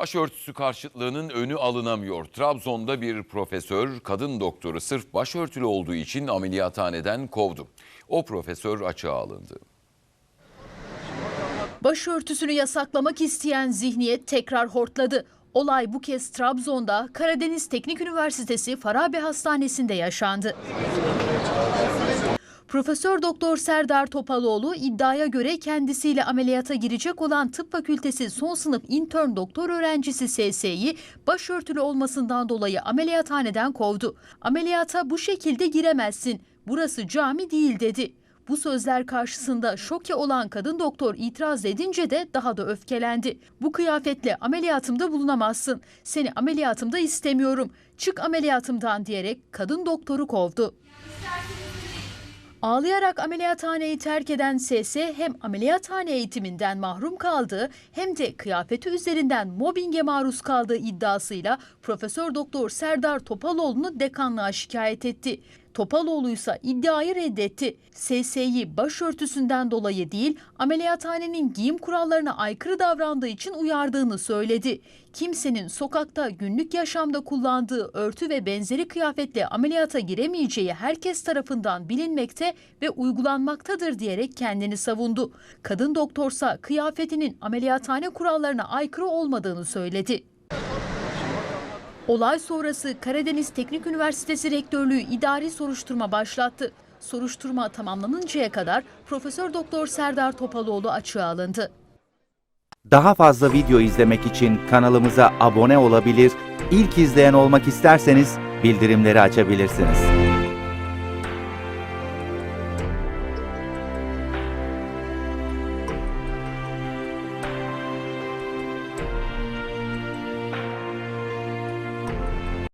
Başörtüsü karşıtlığının önü alınamıyor. Trabzon'da bir profesör kadın doktoru sırf başörtülü olduğu için ameliyathaneden kovdu. O profesör açığa alındı. Başörtüsünü yasaklamak isteyen zihniyet tekrar hortladı. Olay bu kez Trabzon'da Karadeniz Teknik Üniversitesi Farabi Hastanesi'nde yaşandı. Profesör Doktor Serdar Topaloğlu iddiaya göre kendisiyle ameliyata girecek olan tıp fakültesi son sınıf intern doktor öğrencisi SS'yi başörtülü olmasından dolayı ameliyathaneden kovdu. Ameliyata bu şekilde giremezsin. Burası cami değil dedi. Bu sözler karşısında şoke olan kadın doktor itiraz edince de daha da öfkelendi. Bu kıyafetle ameliyatımda bulunamazsın. Seni ameliyatımda istemiyorum. Çık ameliyatımdan diyerek kadın doktoru kovdu. Ağlayarak ameliyathaneyi terk eden SS hem ameliyathane eğitiminden mahrum kaldığı hem de kıyafeti üzerinden mobbinge maruz kaldığı iddiasıyla Profesör Doktor Serdar Topaloğlu'nu dekanlığa şikayet etti. Topaloğlu ise iddiayı reddetti. SS'yi başörtüsünden dolayı değil, ameliyathanenin giyim kurallarına aykırı davrandığı için uyardığını söyledi. Kimsenin sokakta günlük yaşamda kullandığı örtü ve benzeri kıyafetle ameliyata giremeyeceği herkes tarafından bilinmekte ve uygulanmaktadır diyerek kendini savundu. Kadın doktorsa kıyafetinin ameliyathane kurallarına aykırı olmadığını söyledi. Olay sonrası Karadeniz Teknik Üniversitesi Rektörlüğü idari soruşturma başlattı. Soruşturma tamamlanıncaya kadar Profesör Doktor Serdar Topaloğlu açığa alındı. Daha fazla video izlemek için kanalımıza abone olabilir, ilk izleyen olmak isterseniz bildirimleri açabilirsiniz.